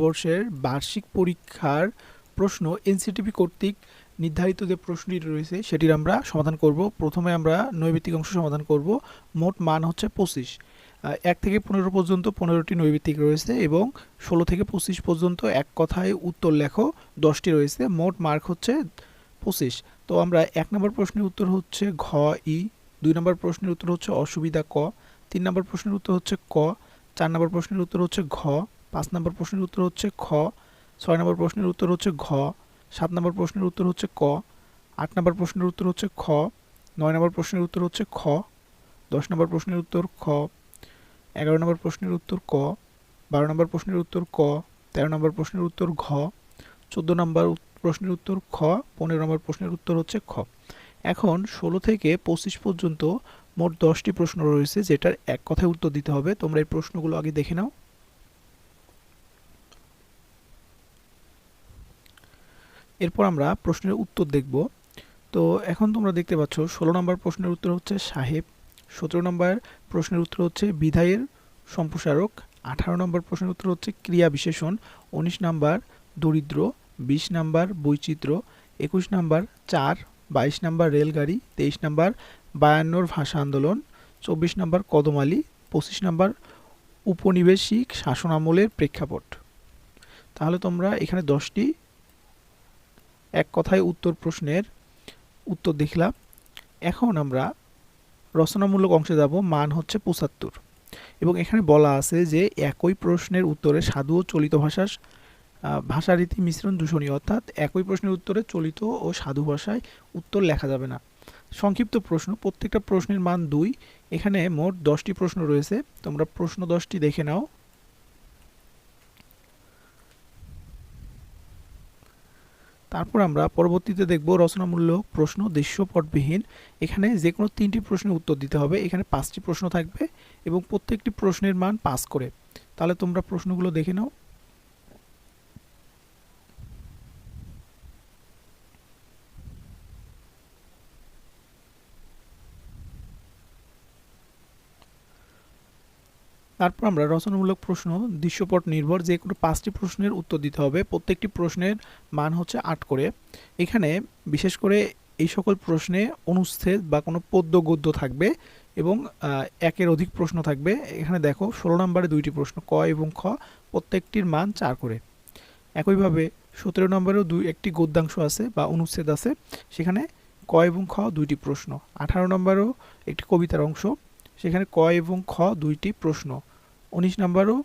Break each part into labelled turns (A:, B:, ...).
A: বর্ষের বার্ষিক পরীক্ষার প্রশ্ন এনসিটিভি কর্তৃক নির্ধারিত যে প্রশ্নটি রয়েছে, সেটির আমরা সমাধান করব। প্রথমে আমরা নৈবিত্তিক অংশ সমাধান করব। মোট মান হচ্ছে পঁচিশ। এক থেকে পনেরো পর্যন্ত পনেরোটি নৈবিত্তিক রয়েছে এবং ষোলো থেকে পঁচিশ পর্যন্ত এক কথায় উত্তর লেখো, দশটি রয়েছে। মোট মার্ক হচ্ছে পঁচিশ। তো আমরা এক নম্বর প্রশ্নের উত্তর হচ্ছে ঘ, ই। দুই নম্বর প্রশ্নের উত্তর হচ্ছে অসুবিধা ক। তিন নম্বর প্রশ্নের উত্তর হচ্ছে ক। চার নম্বর প্রশ্নের উত্তর হচ্ছে ঘ। পাঁচ নম্বর প্রশ্নের উত্তর হচ্ছে খ ছয় নম্বর প্রশ্নের উত্তর হচ্ছে ঘ সাত নম্বর প্রশ্নের উত্তর হচ্ছে ক আট নম্বর প্রশ্নের উত্তর হচ্ছে খ নয় নম্বর প্রশ্নের উত্তর হচ্ছে খ দশ নম্বর প্রশ্নের উত্তর খ এগারো নম্বর প্রশ্নের উত্তর ক বারো নম্বর প্রশ্নের উত্তর ক তেরো নম্বর প্রশ্নের উত্তর ঘ চোদ্দ নম্বর প্রশ্নের উত্তর খ পনেরো নম্বর প্রশ্নের উত্তর হচ্ছে খ এখন ষোলো থেকে পঁচিশ পর্যন্ত মোট দশটি প্রশ্ন রয়েছে যেটার এক কথায় উত্তর দিতে হবে তোমরা এই প্রশ্নগুলো আগে দেখে নাও এরপর আমরা প্রশ্নের উত্তর দেখব। তো এখন তোমরা দেখতে পাচ্ছ, ষোলো নম্বর প্রশ্নের উত্তর হচ্ছে সাহেব, সতেরো নম্বর প্রশ্নের উত্তর হচ্ছে বিধায়ের সম্প্রসারক, আঠারো নম্বর প্রশ্নের উত্তর হচ্ছে ক্রিয়া বিশেষণ, উনিশ নাম্বার দরিদ্র, বিশ নাম্বার বৈচিত্র্য, একুশ নাম্বার চার, বাইশ নাম্বার রেলগাড়ি, তেইশ নাম্বার বায়ান্নর ভাষা আন্দোলন, চব্বিশ নাম্বার কদমালি পঁচিশ নাম্বার উপনিবেশিক শাসন আমলের প্রেক্ষাপট। তাহলে তোমরা এখানে দশটি এক কথায় উত্তর প্রশ্নের উত্তর দেখলাম। এখন আমরা রচনামূলক অংশে যাব, মান হচ্ছে পঁচাত্তর। এবং এখানে বলা আছে যে একই প্রশ্নের উত্তরে সাধু ও চলিত ভাষার ভাষারীতি মিশ্রণ দূষণীয়, অর্থাৎ একই প্রশ্নের উত্তরে চলিত ও সাধু ভাষায় উত্তর লেখা যাবে না। সংক্ষিপ্ত প্রশ্ন, প্রত্যেকটা প্রশ্নের মান দুই। এখানে মোট দশটি প্রশ্ন রয়েছে। তোমরা প্রশ্ন দশটি দেখে নাও। তারপর আমরা পরবর্তীতে দেখব রচনামূলক প্রশ্ন দৃশ্যপটবিহীন। এখানে যে কোনো তিনটি প্রশ্নের উত্তর দিতে হবে। এখানে পাঁচটি প্রশ্ন থাকবে এবং প্রত্যেকটি প্রশ্নের মান পাস করে। তাহলে তোমরা প্রশ্নগুলো দেখে নাও। তারপর আমরা রচনামূলক প্রশ্ন, দৃশ্যপট নির্ভর যে কোনো পাঁচটি প্রশ্নের উত্তর দিতে হবে। প্রত্যেকটি প্রশ্নের মান হচ্ছে আট করে। এখানে বিশেষ করে এই সকল প্রশ্নে অনুচ্ছেদ বা কোনো পদ্য গদ্য থাকবে এবং একের অধিক প্রশ্ন থাকবে। এখানে দেখো ষোলো নম্বরে দুইটি প্রশ্ন, ক এবং খ, প্রত্যেকটির মান চার করে। একইভাবে সতেরো নম্বরেও দুই, একটি গদ্যাংশ আছে বা অনুচ্ছেদ আছে। সেখানে ক এবং খ দুইটি প্রশ্ন, আঠারো নম্বরেও একটি কবিতার অংশ সেখানে ক এবং খ দুইটি প্রশ্ন। উনিশ নাম্বারও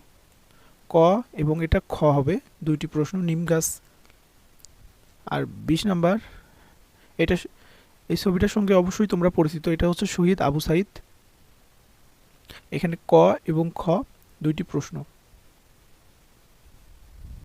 A: ক এবং এটা খ হবে, দুইটি প্রশ্ন নিম গাছ। আর বিশ নাম্বার, এটা এই ছবিটার সঙ্গে অবশ্যই তোমরা পরিচিত, এটা হচ্ছে শহীদ আবু সাইদ। এখানে ক এবং খ দুইটি প্রশ্ন।